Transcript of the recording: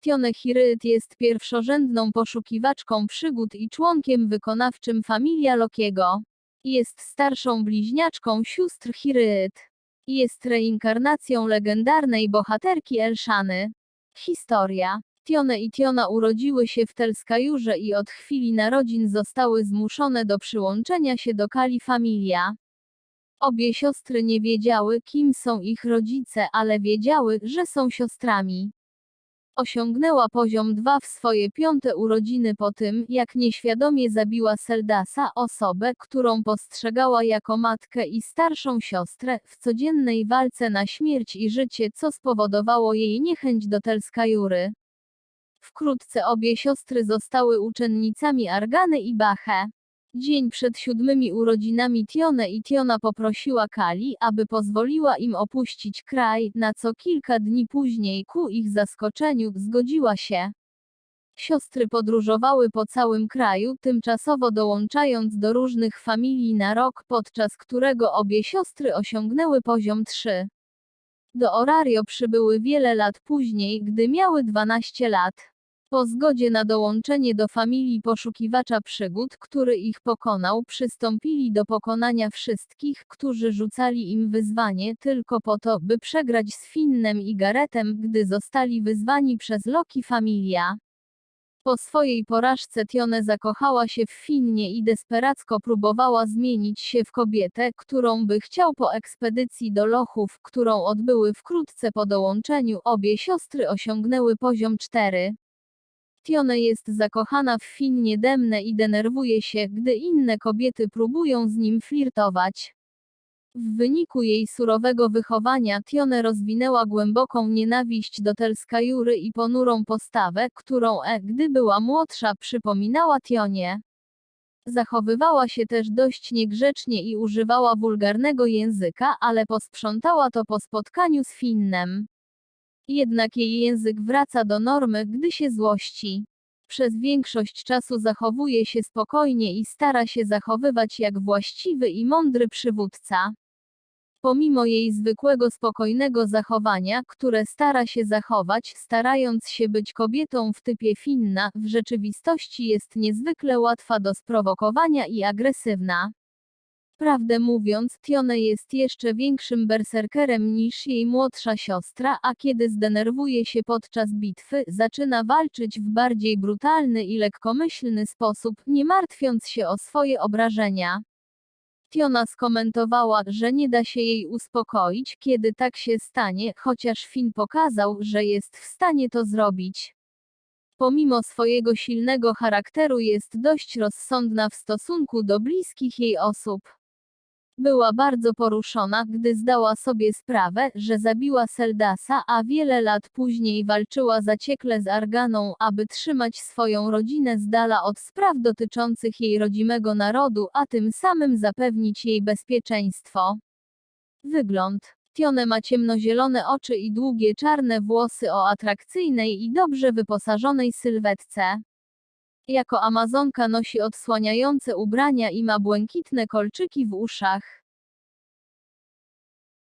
Tione Hiryt jest pierwszorzędną poszukiwaczką przygód i członkiem wykonawczym Familia Lokiego. Jest starszą bliźniaczką sióstr Hiryt. Jest reinkarnacją legendarnej bohaterki Elszany. Historia. Tione i Tiona urodziły się w Telskajurze i od chwili narodzin zostały zmuszone do przyłączenia się do Kali Familia. Obie siostry nie wiedziały, kim są ich rodzice, ale wiedziały, że są siostrami. Osiągnęła poziom 2 w swoje piąte urodziny po tym, jak nieświadomie zabiła Seldasa, osobę, którą postrzegała jako matkę i starszą siostrę, w codziennej walce na śmierć i życie, co spowodowało jej niechęć do Telskajury. Wkrótce obie siostry zostały uczennicami Argany i Bache. Dzień przed siódmymi urodzinami Tione i Tiona poprosiła Kali, aby pozwoliła im opuścić kraj, na co kilka dni później, ku ich zaskoczeniu, zgodziła się. Siostry podróżowały po całym kraju, tymczasowo dołączając do różnych familii na rok, podczas którego obie siostry osiągnęły poziom 3. Do Orario przybyły wiele lat później, gdy miały 12 lat. Po zgodzie na dołączenie do familii poszukiwacza przygód, który ich pokonał, przystąpili do pokonania wszystkich, którzy rzucali im wyzwanie tylko po to, by przegrać z Finnem i Garetem, gdy zostali wyzwani przez Loki Familia. Po swojej porażce Tione zakochała się w Finnie i desperacko próbowała zmienić się w kobietę, którą by chciał po ekspedycji do Lochów, którą odbyły wkrótce po dołączeniu, obie siostry osiągnęły poziom 4. Tione jest zakochana w Finnie Demne i denerwuje się, gdy inne kobiety próbują z nim flirtować. W wyniku jej surowego wychowania Tione rozwinęła głęboką nienawiść do Telskajury i ponurą postawę, którą E, gdy była młodsza, przypominała Tionie. Zachowywała się też dość niegrzecznie i używała wulgarnego języka, ale posprzątała to po spotkaniu z Finnem. Jednak jej język wraca do normy, gdy się złości. Przez większość czasu zachowuje się spokojnie i stara się zachowywać jak właściwy i mądry przywódca. Pomimo jej zwykłego spokojnego zachowania, które stara się zachować, starając się być kobietą w typie Finna, w rzeczywistości jest niezwykle łatwa do sprowokowania i agresywna. Prawdę mówiąc, Tione jest jeszcze większym berserkerem niż jej młodsza siostra, a kiedy zdenerwuje się podczas bitwy, zaczyna walczyć w bardziej brutalny i lekkomyślny sposób, nie martwiąc się o swoje obrażenia. Tiona skomentowała, że nie da się jej uspokoić, kiedy tak się stanie, chociaż Finn pokazał, że jest w stanie to zrobić. Pomimo swojego silnego charakteru jest dość rozsądna w stosunku do bliskich jej osób. Była bardzo poruszona, gdy zdała sobie sprawę, że zabiła Seldasa, a wiele lat później walczyła zaciekle z Arganą, aby trzymać swoją rodzinę z dala od spraw dotyczących jej rodzimego narodu, a tym samym zapewnić jej bezpieczeństwo. Wygląd. Tione ma ciemnozielone oczy i długie czarne włosy o atrakcyjnej i dobrze wyposażonej sylwetce. Jako Amazonka nosi odsłaniające ubrania i ma błękitne kolczyki w uszach.